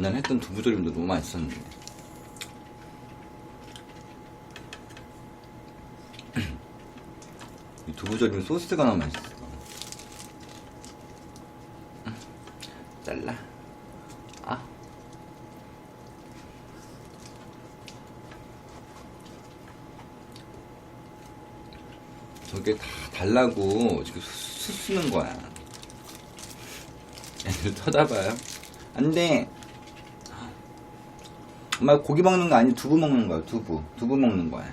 그날 했던 두부조림도 너무 맛있었는데. 이 두부조림 소스가 너무 맛있어. 음, 잘라. 아. 저게 다 달라고 지금 수, 수 쓰는 거야. 애들 쳐다봐요. 안 돼. 엄마 고기 먹는 거 아니 두부 먹는 거야. 두부. 두부 먹는 거야.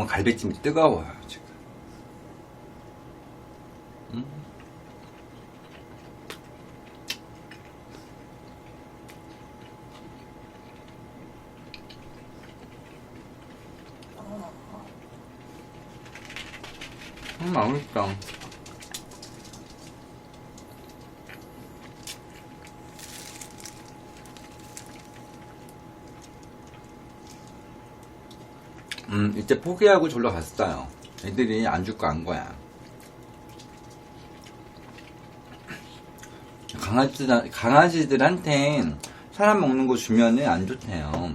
엄마 갈비찜이 뜨거워요 지금. 음. 음, 맛있다. 음, 이제 포기하고 졸러 갔어요. 애들이 안 줄 거 안 거야. 강아지들, 강아지들한테 사람 먹는 거 주면은 안 좋대요.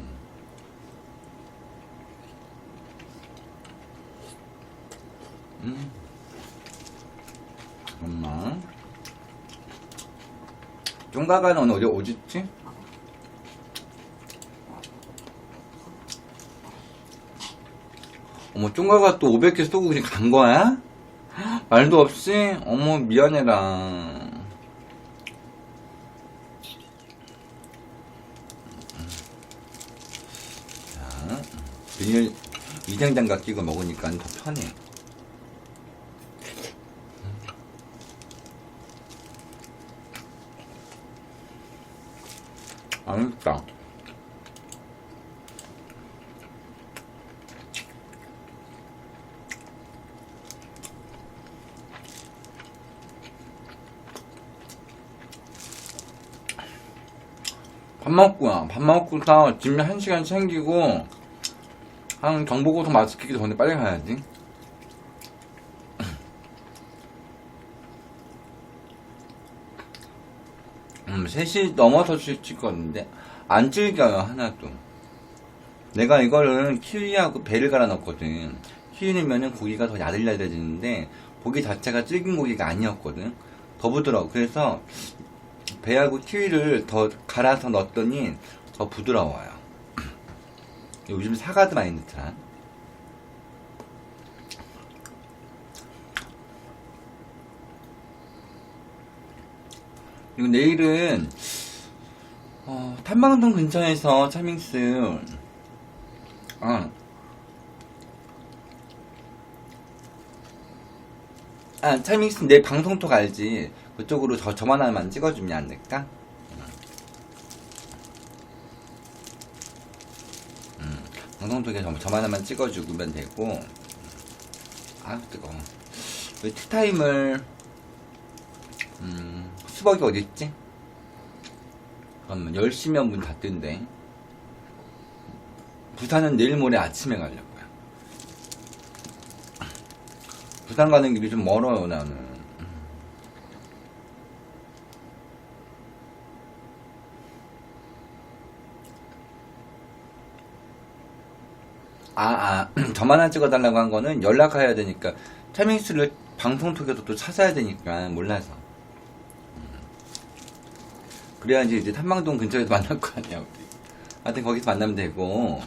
음. 엄마. 쫑가가는 오늘 어디, 있지? 어머, 쫑가가 또 500개 쏘고 그냥 간 거야? 말도 없이? 어머, 미안해라. 자, 비닐, 위생장갑 끼고 먹으니까 더 편해. 맛있다. 먹고요. 밥 먹고서 짐한 시간 챙기고 한 경보고속 마스키기 전에 빨리 가야지. 음, 3시 넘어서 질- 찍었는데 안 질겨요 하나도. 내가 이거를 키위하고 배를 갈아 넣었거든. 키위면은 고기가 더 야들야들해지는데 고기 자체가 질긴 고기가 아니었거든. 더 부드러워. 그래서 배하고 키위를 더 갈아서 넣었더니 더 부드러워요. 요즘 사과도 많이 넣더라. 그리고 내일은 어, 탐방동 근처에서 차밍스 아, 아 차밍스 내 방송톡 알지? 그쪽으로 저, 저만 하나만 찍어주면 안 될까? 음, 방송톡에 저, 저만 하나만 찍어주면 되고. 아 뜨거워. 왜 티타임을 음, 수박이 어딨지? 잠깐만 10시면 문 닫던데 부산은 내일 모레 아침에 가려고요. 부산 가는 길이 좀 멀어요 나는 아, 아, 저만 한 찍어달라고 한 거는 연락해야 되니까, 타밍스를 방송톡에서 또 찾아야 되니까, 몰라서. 음. 그래야지 이제 탐방동 근처에서 만날 거 아니야, 우리. 하여튼 거기서 만나면 되고,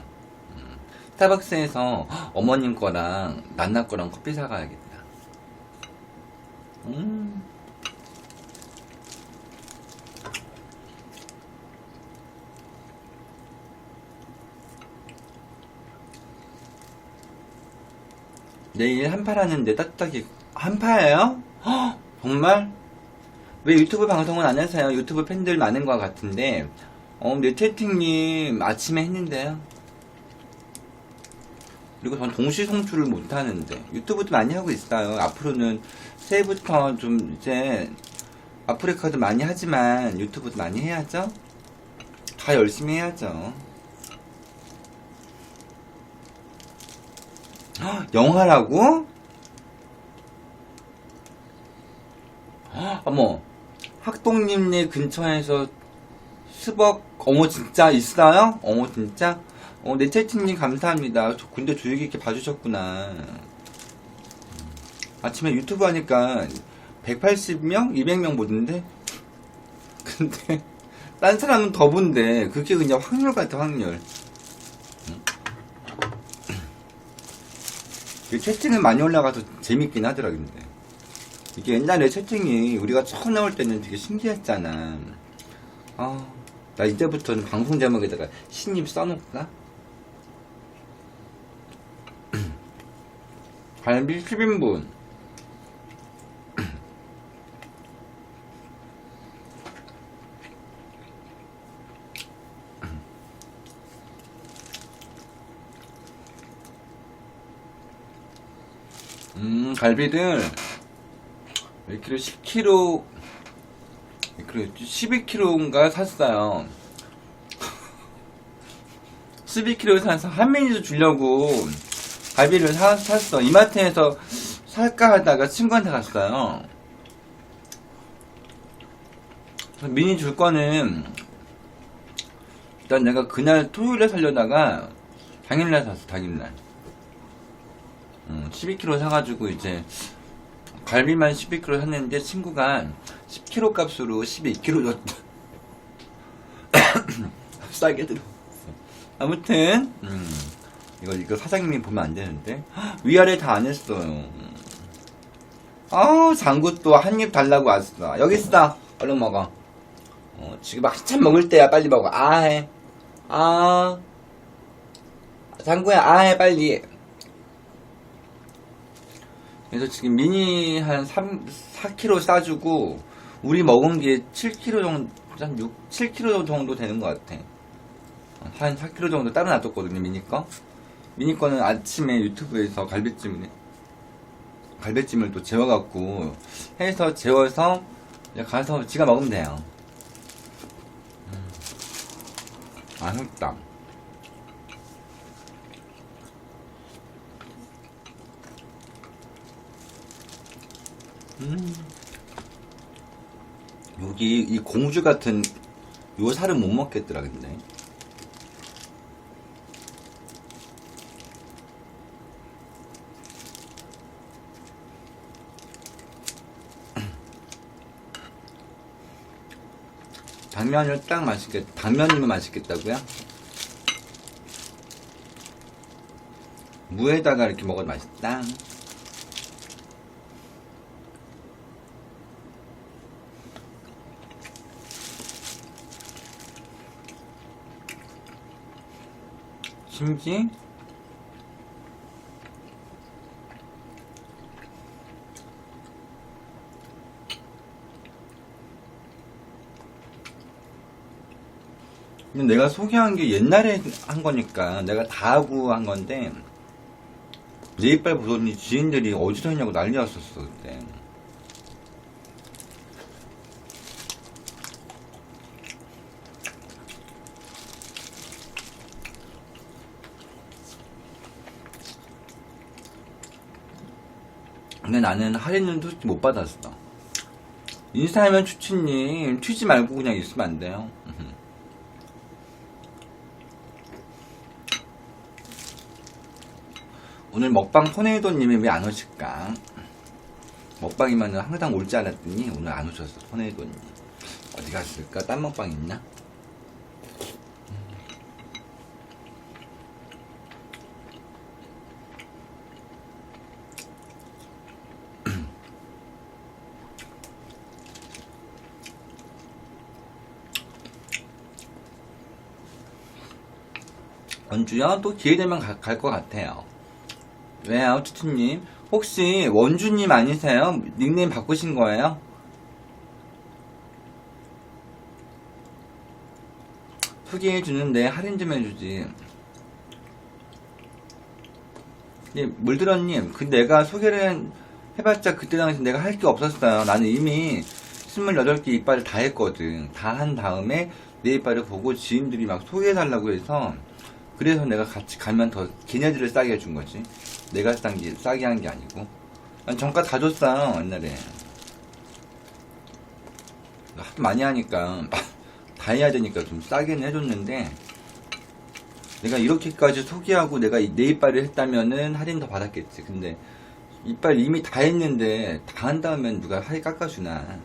음. 스타벅스에서 어머님 거랑 난나 거랑 커피 사가야겠다. 음. 내일 한파 하는데 따뜻하게 한파예요? 정말? 왜 유튜브 방송은 안 하세요? 유튜브 팬들 많은 것 같은데 어, 내 채팅님 아침에 했는데요. 그리고 전 동시 송출을 못 하는데 유튜브도 많이 하고 있어요. 앞으로는 새해부터 좀 이제 아프리카도 많이 하지만 유튜브도 많이 해야죠. 다 열심히 해야죠. 영화라고? 헉, 어머, 학동님네 근처에서 스벅, 어머, 진짜 있어요? 어머, 진짜? 어, 내 채팅님 감사합니다. 저 근데 조용히 이렇게 봐주셨구나. 아침에 유튜브 하니까 180명? 200명 보던데? 근데, 딴 사람은 더 본데, 그게 그냥 확률 같아, 확률. 채팅은 많이 올라가서 재밌긴 하더라, 근데. 이게 옛날에 채팅이 우리가 처음 나올 때는 되게 신기했잖아. 아, 나 이제부터는 방송 제목에다가 신입 써놓을까? 갈비 10인분. 음, 갈비를 1kg 10kg 1kg 12kg인가 샀어요. 12kg 사서 한 메뉴 주려고 갈비를 사, 샀어. 이마트에서 살까 하다가 친구한테 갔어요. 미니 줄 거는 일단 내가 그날 토요일에 살려다가 당일날 샀어, 당일날. 음, 12kg 사가지고 이제 갈비만 12kg 샀는데 친구가 10kg 값으로 12kg 줬다. 싸게 들어. 아무튼 음, 이거 이거 사장님이 보면 안 되는데 위아래 다 안 했어요. 아우 장구 또 한 입 달라고 왔어. 여기 있어. 얼른 먹어. 어, 지금 한참 먹을 때야 빨리 먹어. 아 해. 아 장구야 아해 빨리. 그래서 지금 미니 한 3, 4kg 싸주고 우리 먹은 게 7kg 정도, 한 6, 7kg 정도 되는 것 같아. 한 4kg 정도 따로 놔뒀거든요, 미니 거. 미니 거는 아침에 유튜브에서 갈비찜을, 갈비찜을 또 재워갖고 해서 재워서 가서 지가 먹으면 돼요. 음. 맛있다. 음. 여기 이 공주 같은 요 살은 못 먹겠더라 근데 당면을 딱 맛있겠 당면이면 맛있겠다고요? 무에다가 이렇게 먹어도 맛있다. 심지 근데 내가 소개한 게 옛날에 한 거니까 내가 다 하고 한 건데 내 이빨 보더니 지인들이 어디서 했냐고 난리였었어 그때 근데 나는 할인은 솔직히 못 받았어 인스타하면 추치님 튀지 말고 그냥 있으면 안 돼요 오늘 먹방 토네이도님이 왜 안 오실까? 먹방이면 항상 올 줄 알았더니 오늘 안 오셨어 토네이도님 어디 갔을까? 딴 먹방 있나? 원주요? 또 기회 되면 갈 것 같아요. 왜요, 투투님? 혹시 원주님 아니세요? 닉네임 바꾸신 거예요? 소개해 주는데 할인 좀 해주지. 예, 물들었님, 그 내가 소개를 해봤자 그때 당시 내가 할 게 없었어요. 나는 이미 28개 이빨을 다 했거든. 다 한 다음에 내 이빨을 보고 지인들이 막 소개해달라고 해서 그래서 내가 같이 가면 더 걔네들을 싸게 해준 거지. 내가 싼 게, 싸게 한 게 아니고. 난 정가 다 줬어, 옛날에. 하도 많이 하니까 다 해야 되니까 좀 싸게는 해줬는데 내가 이렇게까지 소개하고 내가 내 이빨을 했다면은 할인 더 받았겠지 근데 이빨 이미 다 했는데 다 한 다음엔 누가 할인 깎아주나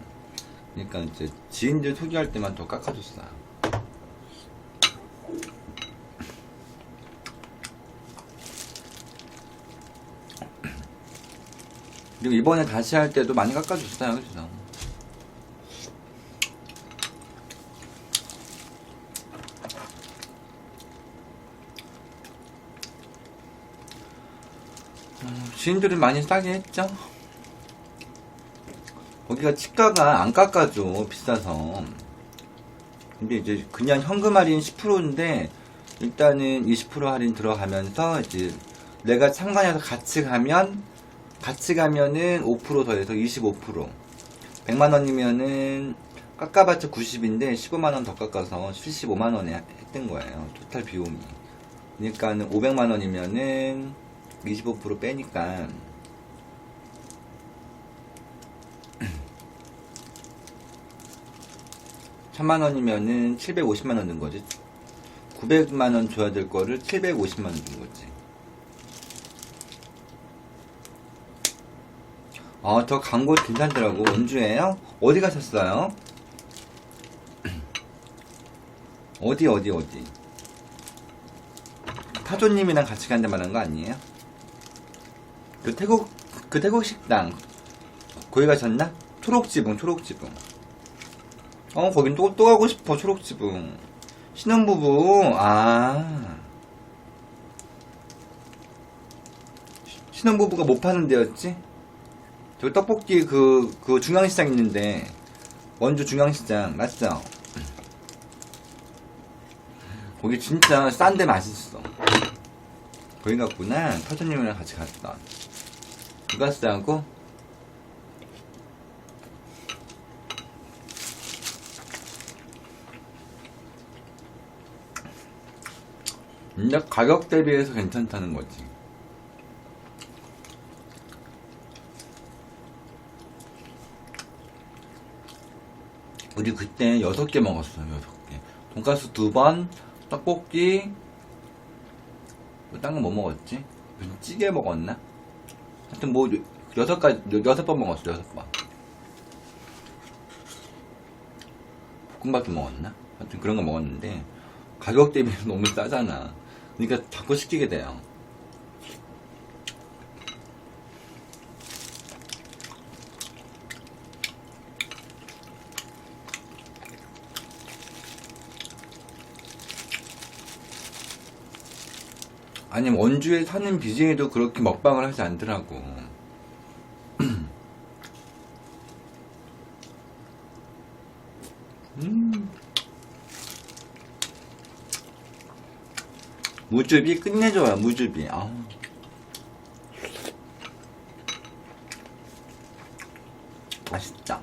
그러니까 이제 지인들 소개할 때만 더 깎아줬어 그리고 이번에 다시 할 때도 많이 깎아줬어요 그래서 지인들은 많이 싸게 했죠. 거기가 치과가 안 깎아줘 비싸서. 근데 이제 그냥 현금 할인 10%인데 일단은 20% 할인 들어가면서 이제 내가 참관해서 같이 가면 같이 가면은 5% 더해서 25% 100만 원이면은 깎아봤자 90인데 15만 원 더 깎아서 75만 원에 했던 거예요. 토탈 비용이. 그러니까는 500만 원이면은 25% 빼니까 천만 원이면은 750만 원 든 거지. 900만 원 줘야 될 거를 750만 원 준 거지. 아, 저 광고 괜찮더라고. 원주에요? 어디 가셨어요? 어디, 어디, 어디? 타조님이랑 같이 간다 말한 거 아니에요? 그 태국, 그 태국 식당. 거기 가셨나? 초록지붕, 초록지붕. 어, 거긴 또, 또 가고 싶어, 초록지붕. 신혼부부, 아. 시- 신혼부부가 못 파는 데였지? 저 떡볶이 그, 그 중앙시장 있는데, 원주 중앙시장, 맞죠? 거기 진짜 싼데 맛있어. 거기 갔구나. 타조님이랑 같이 갔다. 누가 싸고? 근데 가격 대비해서 괜찮다는 거지. 우리 그때 여섯 개 먹었어요, 여섯 개. 돈가스 두 번, 떡볶이, 딴 거 뭐 먹었지? 찌개 먹었나? 하여튼 뭐, 여섯 가지, 여섯 번 먹었어, 여섯 번. 볶음밥도 먹었나? 하여튼 그런 거 먹었는데, 가격 대비 너무 싸잖아. 그러니까 자꾸 시키게 돼요. 아니 원주에 사는 BJ도 그렇게 먹방을 하지 않더라고. 음. 무즙이 끝내줘요 무즙이. 아우. 맛있다.